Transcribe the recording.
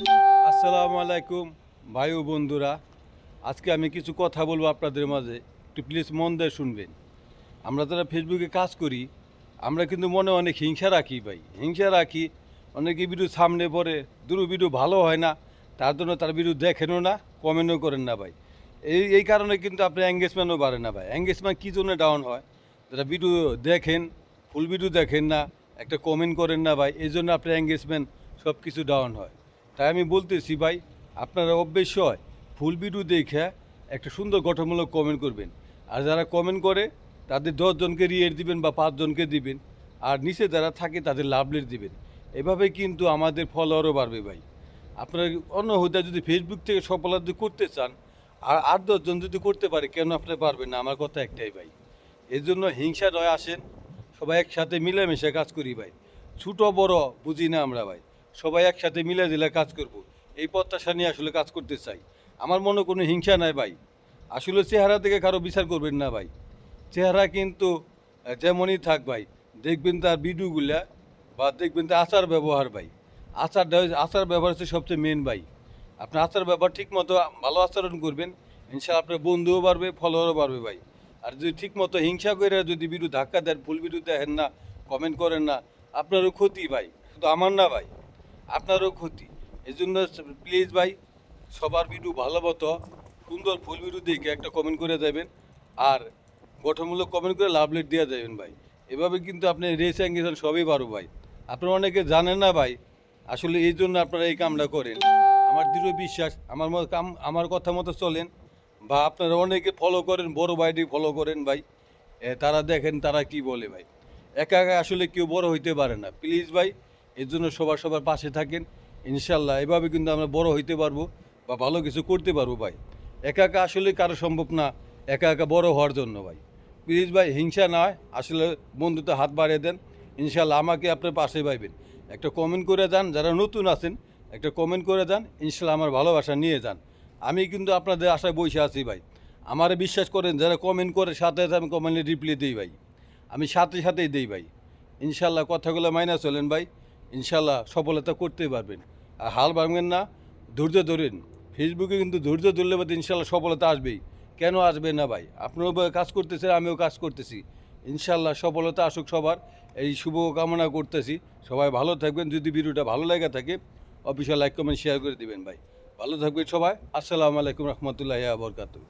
আসসালামু আলাইকুম, ভাই ও বন্ধুরা। আজকে আমি কিছু কথা বলব আপনাদের মাঝে। একটু প্লিজ মন দিয়ে শুনবেন। আমরা যারা ফেসবুকে কাজ করি, আমরা কিন্তু মনে অনেক হিংসা রাখি ভাই। হিংসা রাখি, অনেকে ভিডিও সামনে পড়ে দুটো ভিডিও ভালো হয় না, তার জন্য তার ভিডিও দেখেনও না কমেন্টও করেন না ভাই। এই এই কারণে কিন্তু আপনার এঙ্গেজমেন্টও বাড়ে না ভাই। এঙ্গেজমেন্ট কী জন্য ডাউন হয়? যারা ভিডিও দেখেন ফুল ভিডিও দেখেন না, একটা কমেন্ট করেন না ভাই, এই জন্য আপনার এঙ্গেজমেন্ট সব কিছু ডাউন হয়। তাই আমি বলতেছি ভাই, আপনারা অবশ্যই ফুল ভিডিও দেখে একটা সুন্দর গঠনমূলক কমেন্ট করবেন। আর যারা কমেন্ট করে, তাদের দশজনকে রিয়েট দিবেন বা পাঁচজনকে দিবেন। আর নিচে যারা থাকে, তাদের লাভলেট দিবেন। এভাবে কিন্তু আমাদের ফলোয়ারও বাড়বে ভাই। আপনারা অন্য হুদা যদি ফেসবুক থেকে সফলতা যদি করতে চান, আর আট দশজন যদি করতে পারে, কেন আপনি পারবেন না? আমার কথা একটাই ভাই। এর জন্য হিংসা নয় আসেন। সবাই একসাথে মিলেমিশে কাজ করি ভাই। ছোটো বড় বুঝি না আমরা ভাই। সবাই একসাথে মিলে দিলে কাজ করব। এই প্রত্যাশা নিয়ে আসলে কাজ করতে চাই। আমার মনে কোনো হিংসা নাই ভাই। আসলে চেহারা থেকে কারও বিচার করবেন না ভাই। চেহারা কিন্তু যেমনই থাক ভাই, দেখবেন তার ভিডিওগুলা বা দেখবেন তার আচার ব্যবহার ভাই। হচ্ছে- আচার ব্যবহার হচ্ছে সবচেয়ে মেন ভাই। আপনার আচার ব্যবহার ঠিক মতো ভালো আচরণ করবেন ইনশাল্লাহ আপনার বন্ধুও বাড়বে, ফলোয়ারও বাড়বে ভাই। আর যদি ঠিক মতো হিংসা করে যদি ভিডিও ধাক্কা দেন ফুল ভিডিও দেখেন না কমেন্ট করেন না, আপনারও ক্ষতি ভাই। শুধু আমার না ভাই। আপনারও ক্ষতি। এই জন্য প্লিজ ভাই, সবার ভিডিও ভালো মতো, সুন্দর ফুল ভিডিও দেখে একটা কমেন্ট করে দেবেন আর গঠনমূলক কমেন্ট করে লাভলেট দিয়ে যাবেন ভাই। এভাবে কিন্তু আপনি রেস অ্যাঙ্গেশন সবই পারো ভাই। আপনারা অনেকে জানেন না ভাই, আসলে এই জন্য আপনারা এই কামটা করেন। আমার দৃঢ় বিশ্বাস, আমার মতো কাম, আমার কথা মতো চলেন। বা আপনারা অনেকে ফলো করেন, বড় ভাইটি ফলো করেন ভাই। তারা দেখেন তারা কি বলে ভাই। একা একা আসলে কেউ বড় হইতে পারে না। প্লিজ ভাই এর জন্য সবার সবার পাশে থাকেন। ইনশাল্লাহ এভাবে কিন্তু আমরা বড় হইতে পারব বা ভালো কিছু করতে পারব ভাই। একা একা আসলে কারও সম্ভব না, একা একা বড় হওয়ার জন্য ভাই। প্লিজ ভাই, হিংসা নয় আসলে বন্ধুতে হাত বাড়িয়ে দেন। ইনশাল্লাহ আমাকে আপনার পাশে পাইবেন। একটা কমেন্ট করে যান, যারা নতুন আছেন, একটা কমেন্ট করে যান ইনশাল্লাহ আমার ভালোবাসা নিয়ে যান। আমি কিন্তু আপনাদের আশায় বসে আছি ভাই। আমারে বিশ্বাস করেন, যারা কমেন্ট করে, সাথে সাথে আমি কমেন্টে রিপ্লাই দিই ভাই। আমি সাথে সাথেই দিই ভাই। ইনশাল্লাহ কথাগুলো মাইনা চলেন ভাই। ইনশাল্লাহ সফলতা করতে পারবেন। আর হাল ভাঙবেন না, ধৈর্য ধরেন। ফেসবুকে কিন্তু ধৈর্য ধরলে বাদে ইনশাল্লাহ সফলতা আসবেই। কেন আসবে না ভাই? আপনারাও কাজ করতেছেন, আমিও কাজ করতেছি। ইনশাল্লাহ সফলতা আসুক সবার। এই শুভ কামনা করতেছি। সবাই ভালো থাকবেন। যদি ভিডিওটা ভালো লাগে থাকে অফিসিয়াল লাইক, কমেন্ট শেয়ার করে দিবেন ভাই। ভালো থাকবেন সবাই। আসসালামু আলাইকুম রহমতুল্লাহ বরকাতু